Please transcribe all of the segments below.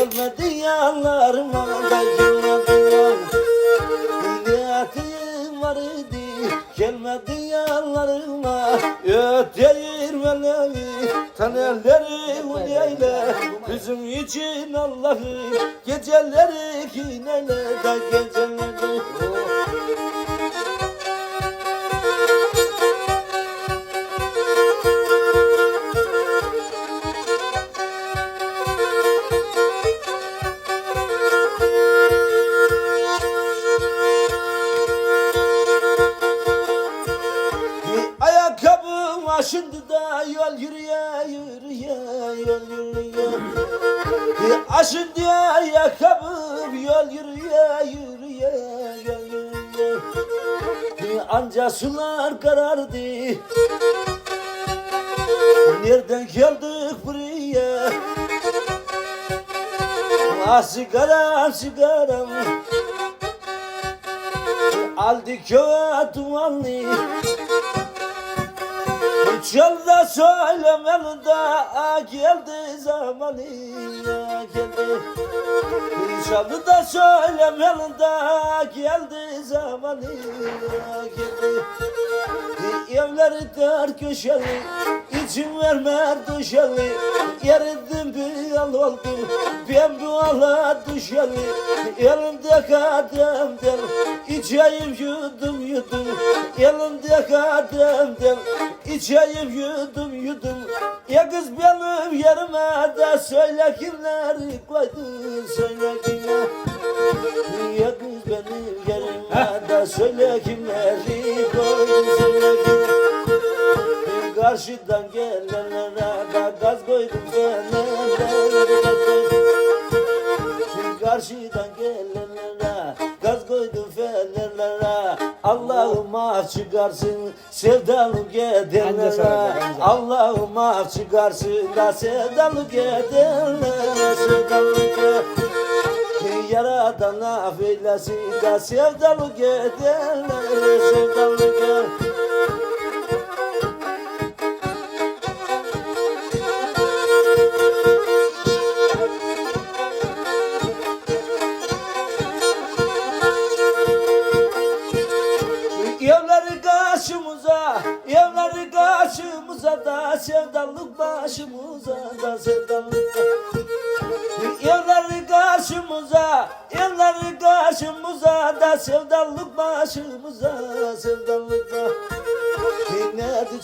Gelmedi yanlarıma da gelmedi yan Niyetim var idi Gelmedi yanlarıma. Öteyir velevi Taneleri uneyle. Bizim için Allah'ım Geceleri kineyle da geceleri geldik buraya. Ah sigaram sigaram Aldı köye dumanlı Çölde söylemeli de ah, geldi zamanı. Ah, geldi. Çölde söylemeli de ah, geldi zamanı. Ah, geldi. Evleri dar köşeli içim vermer düşeli Yeridim bir yol oldum ben bu ala düşeli Elimde kademden içeyim yudum yudum. Elimde kademden içeyim yudum yudum. Ya kız benim yerime de söyle kimleri koydun söyle kimler Ya kız benim yerime de söyle kimleri koydun söyle kimler Karşıdan gelenlere de gaz koydum koydum. Karşıdan gelenlere gaz koydum fenerlere. Allah'ım af çıkarsın sevdalı gidenlere Allah'ım af çıkarsın da sevdalı gidenlere Sevdalı gidenlere Yaradan affeylesin da sevdalı gidenlere Sevdalı gidenlere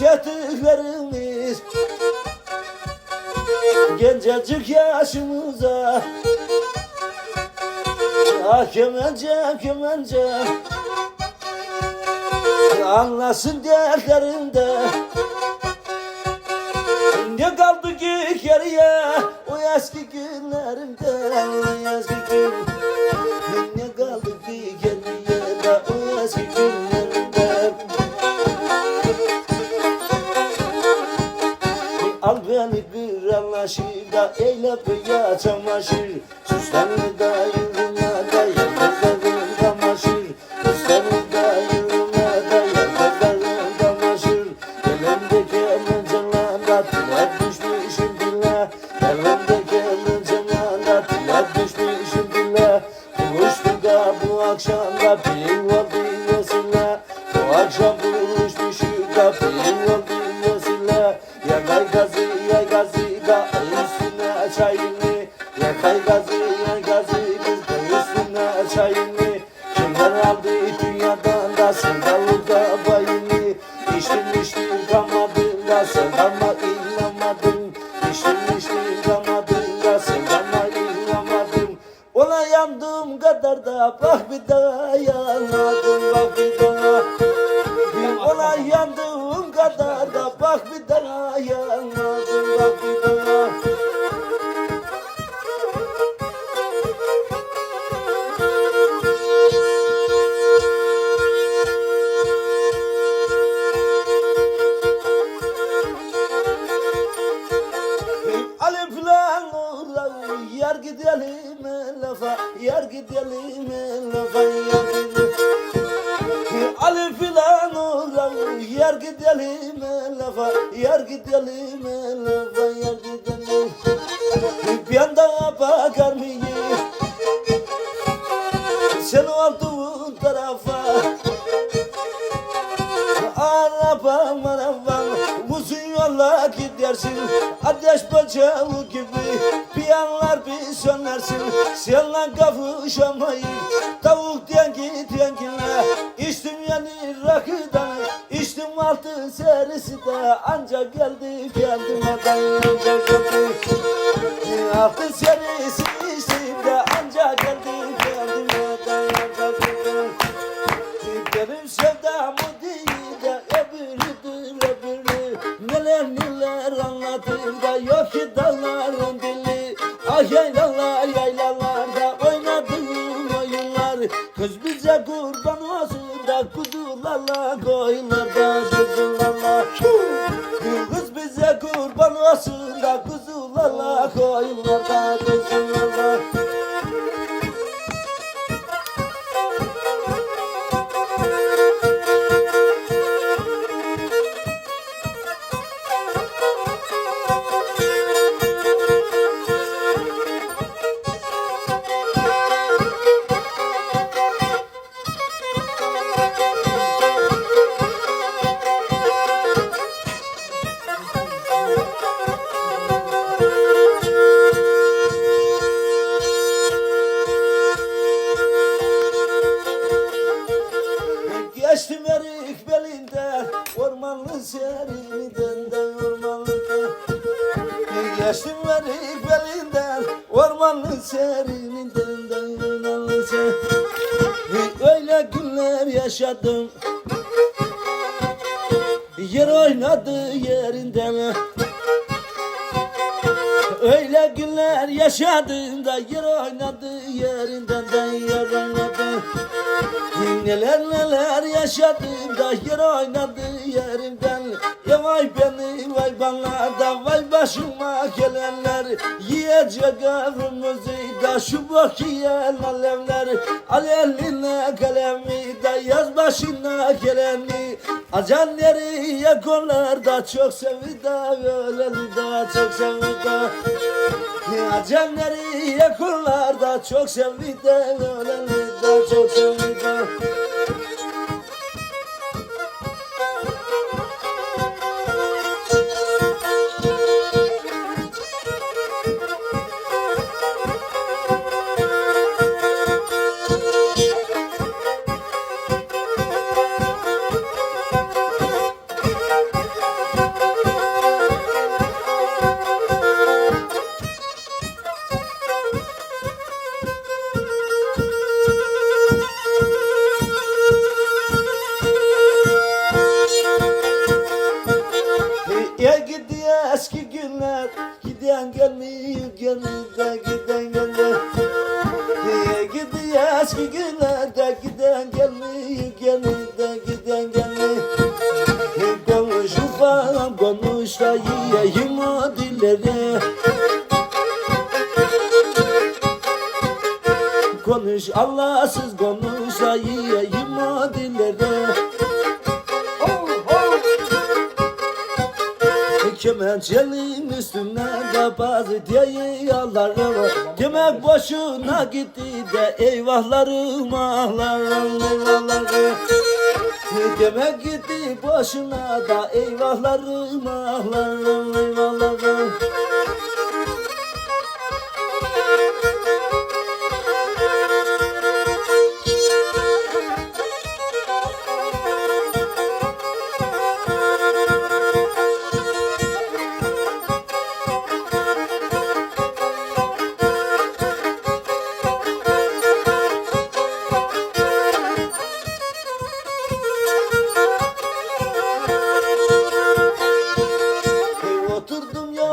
Çetiklerimiz Gencecik yaşımıza. Ah kemence kemence. Anlasın dertlerinde. Ne kaldı ki geriye O eski günlerimde O eski gün Al beni bir anlaşır da eyle ya çamaşır. Süslenme da yürüme da yıldızların kamaşır Süslenme da yürüme da yıldızların kamaşır Elimdeki elincelerde tüler düşmüşüm dile Elimdeki elincelerde tüler düşmüşüm dile Buluştuk da bu akşam da bir oldu vesile Bu akşam buluşmuşuz da bir oldu vesile Yakay gazı da üstüne çayını Yakay gazı yay gazı kız üstüne çayını Kimler aldı dünyadan da sevdalı da bayını İçtim içtim da sevdama inanmadım İçtim içtim kamadım da sevdama inanmadım Ona yandığım kadar da bak bir daha yanmadım bak bir daha. Ona yandığım kadar da bak bir daha yanmadım yar gidelim lafa yar gidelim. Bir yanda bakar mıyım? Sen olduğun tarafa. Arabam arabam uzun yolla gidersin. Ateş bacağı gibi bir anlar bir sönersin. Seninle kavuşamayı tavuk yani rakıdan içtim altı serisi de Ancak geldi kendime dayanacak Altı serisi de ancak geldi kendime dayanacak benim sevdamı değil de öbürüdür öbürü. Neler neler anlatır da yok ki dağların dili. Ah yaylalar yaylalarda oynadığım oyunlar. Kız bize kurban olsun da kuzularla koyunlarda kurban olsun da kuzularla yaşadım. Yer oynadı yerinden. Öyle günler yaşadım da yer oynadı yerinden de yer oynadı. Neler neler yaşadım da yer oynadı yerimden vay beni vay bana da vay başıma gelenler. Yiyecek ömrümüzü da şu bok yiyen Al eline kalemi da yaz başına geleni. Acan nereye konar da çok sevda öleni da çok sevda. Acan nereye konar da çok sevda öleni da çok sevda. Ya yiyeyim o dilleri Konuş Allahsız konuş yiyeyim o dilleri Kemençenin üstüne de bazı diye yallarım Kemek boşuna gitti de eyvahlarım ahlarım Demek gitti boşuna da eyvahlarım ahlarım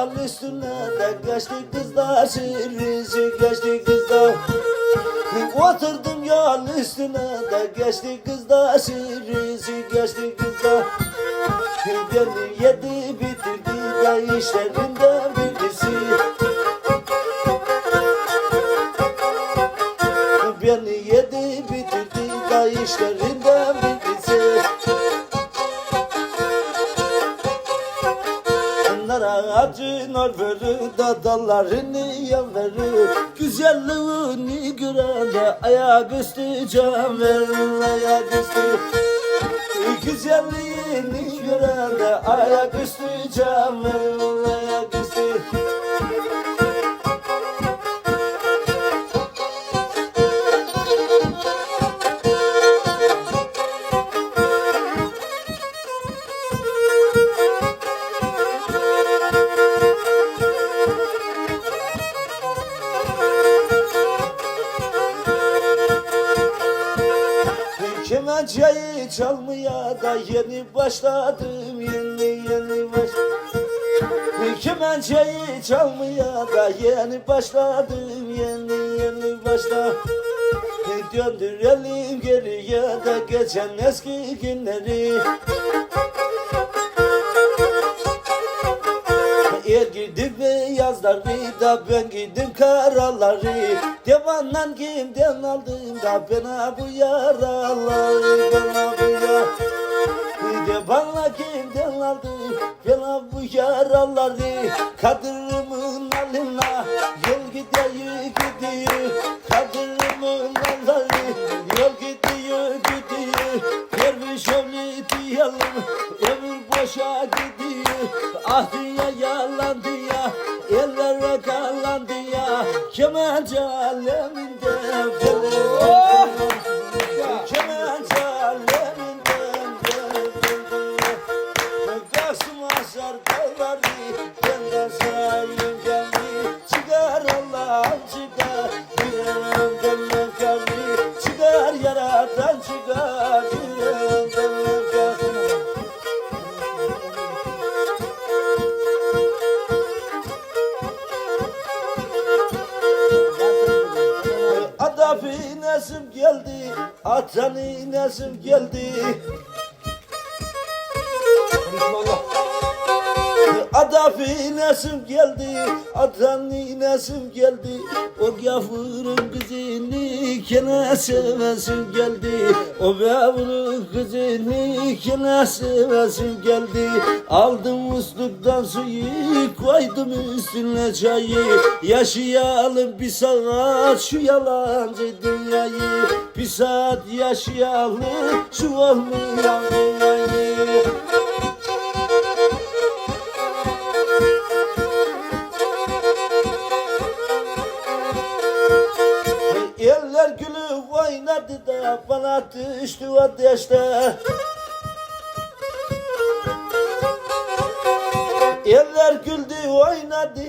Yol üstüne de geçti kızlar sürüsü geçti kızlar. Oturdum yol üstüne de geçti kızlar sürüsü geçti kızlar. Beni yedi bitirdi de işlerinden birisi. Beni yedi bitirdi de işlerinden birisi Çigar ağacın orveri da dallarını yaverir Güzelliğini görende ayak üstü can verir ayak üstü. Güzelliğini görende ayak üstü can verir ayak üstü çalmaya da yeni başladım yeni yeni baş Kemençeyi çalmaya da yeni başladım yeni yeni başla Döndürelim geriye de geçen eski günleri. Er gidip yazları da ben gidip karaları. Devandan kimden aldım da bana bu yaraları? Bana bu yar Devanla kimden aldım? Bana bu yaraları. Kadırımın alına yol gidiyor gidiyor. Kadırımın alları yol gidiyor gidiyor. Derviş öyle diyelim ömür boşa gidiyor. Ah dünya yalan dünya ellere kalandı ya Kemençe aleminden Oh! Adafi nesim geldi Atani nesim geldi Adafi nesim geldi? Atani nesim geldi? O gafurun kızını Kene sevesim geldi. O gafurun kızını Kene sevesim geldi. Aldım musluktan suyu Koydum üstüne çayı. Yaşayalım bir saat Şu yalancı dünyayı. Bir saat yaşayalım Şu olmayan dünyayı bana düştü ateşte Eller güldü oynadı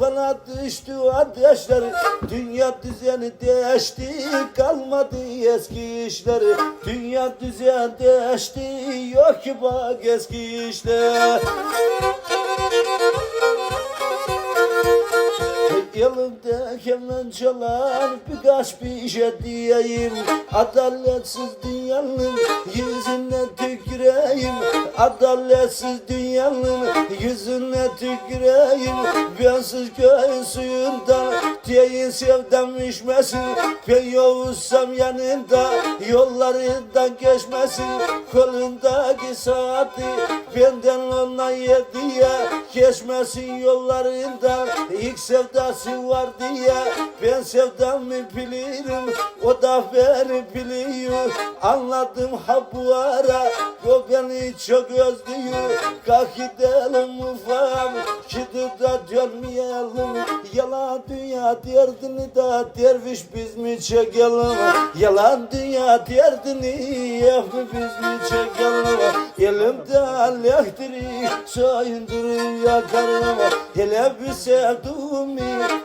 bana düştü ateşler Dünya düzeni değişti kalmadı eski işleri. Dünya düzeni değişti yok ki bak eski işler Elimde kemen çalar birkaç bir şey diyeyim. Adaletsiz dünyanın yüzüne tüküreyim. Adaletsiz dünyanın yüzüne tüküreyim. Bensiz göğün suyunda diye sevdam içmesin. Ben yavuzsam yanında yollarından geçmesin. Kolundaki saati benden ona yediye Geçmesin yollarından. İlk sevdası var diye Ben sevdamı bilirim o da beni biliyor. Anladım ha bu ara o beni çok özlüyor. Kalk gidelim ufam Gidip de dönmeyelim. Yalan dünya derdini de derviş biz mi çekelim? Yalan dünya derdini mi biz mi çekelim Elimde elektrik soyundurup yakarım. Hele bir sevduğumu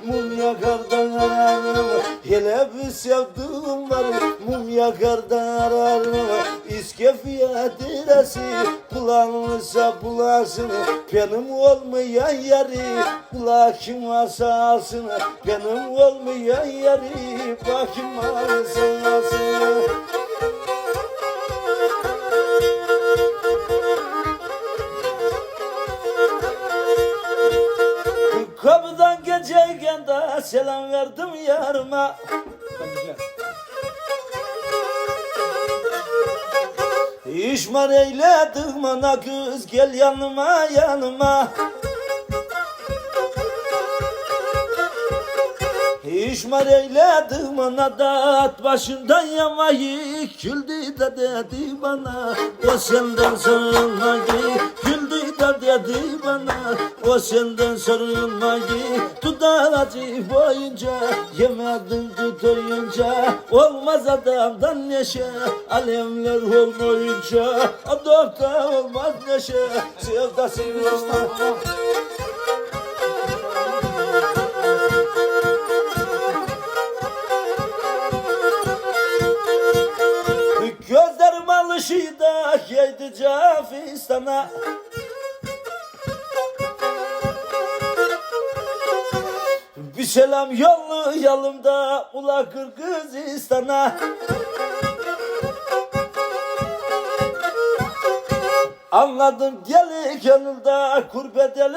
mum yakardan ararım. Hele bir sevduğum var mum yakardan ararım. İskefiye diresi bulanırsa bulansın Benim olmayan yeri varsa alsın Benim olmayan yeri bakım varsa da selam verdim yarıma. İşmar eyledim ana kız gel yanıma yanıma İşmar eyledim ana da at başından yamayı Küldü de dedi bana Ya senden sonra gül de dedi bana o senden sarılmayı Tutar acı boyunca yemedin tutuyunca Olmaz adamdan neşe alemler olmayınca. Adapta olmaz neşe sevdası olmaz Gözlerim alışıyı da yedi Cafistan'a selam yollayalım da ula Kırgızistan'a Anladım deli gönülde kurbedelim